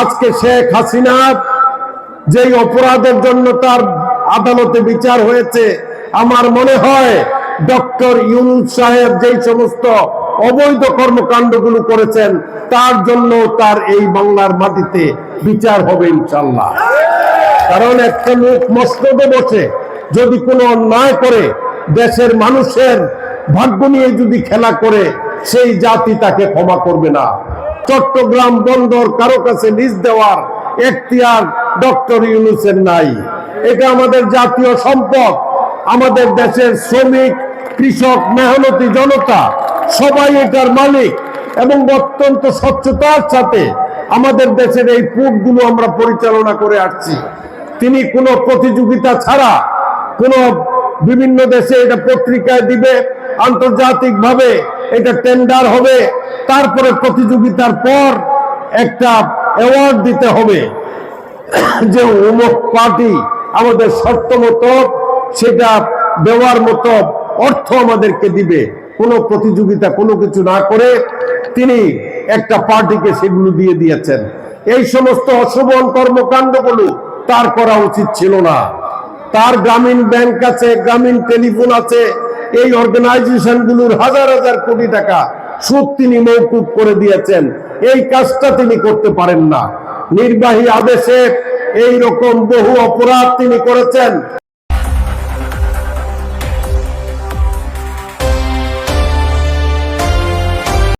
আজকে শেখ হাসিনা যেই অপরাধের জন্য তার আদালতে বিচার হয়েছে, আমার মনে হয় ডক্টর ইউনুস সাহেব যেই সমস্ত অবৈধ কর্মকাণ্ডগুলো করেছেন, তার জন্য তার এই বাংলার মাটিতে বিচার হবে ইনশাল্লাহ কারণ একটা লোক মসনদে বসে যদি কোনো অন্যায় করে, দেশের মানুষের ভাগ্য নিয়ে যদি খেলা করে, সেই জাতি তাকে ক্ষমা করবে না। চট্টগ্রাম বন্দর কারও কাছে লিজ দেওয়ার এখতিয়ার ডক্টর ইউনুসের নাই। এটা আমাদের জাতীয় সম্পদ, আমাদের দেশের শ্রমিক, কৃষক, মেহনতি জনতা, সবাই এটার মালিক এবং অত্যন্ত স্বচ্ছতার সাথে আমাদের দেশের এই পুটগুলো আমরা পরিচালনা করে আসছি। তিনি কোনো প্রতিযোগিতা ছাড়া কোনো বিভিন্ন দেশে এটা পত্রিকায় দিবে আন্তর্জাতিক ভাবে এটা টেন্ডার হবে। তারপরে প্রতিযোগিতার পর একটা অ্যাওয়ার্ড দিতে হবে। যে অমুক পার্টি আমাদের শর্ত মতো, সেটা দেওয়ার মতো অর্থ আমাদেরকে দিবে। কোনো প্রতিযোগিতা কোনো কিছু না করে তিনি একটা পার্টিকে সেগুলো দিয়ে দিয়েছেন। এই সমস্ত অশোভন কর্মকাণ্ডগুলো তার করা উচিত ছিল না। তার গ্রামীণ ব্যাংক আছে, গ্রামীণ টেলিফোন আছে এই অর্গানাইজেশনগুলোর হাজার হাজার কোটি টাকা সুদ তিনি মৌকুব করে দিয়েছেন। এই কাজটা তিনি করতে পারেন না। নির্বাহী আদেশে এই রকম বহু অপরাধ তিনি করেছেন।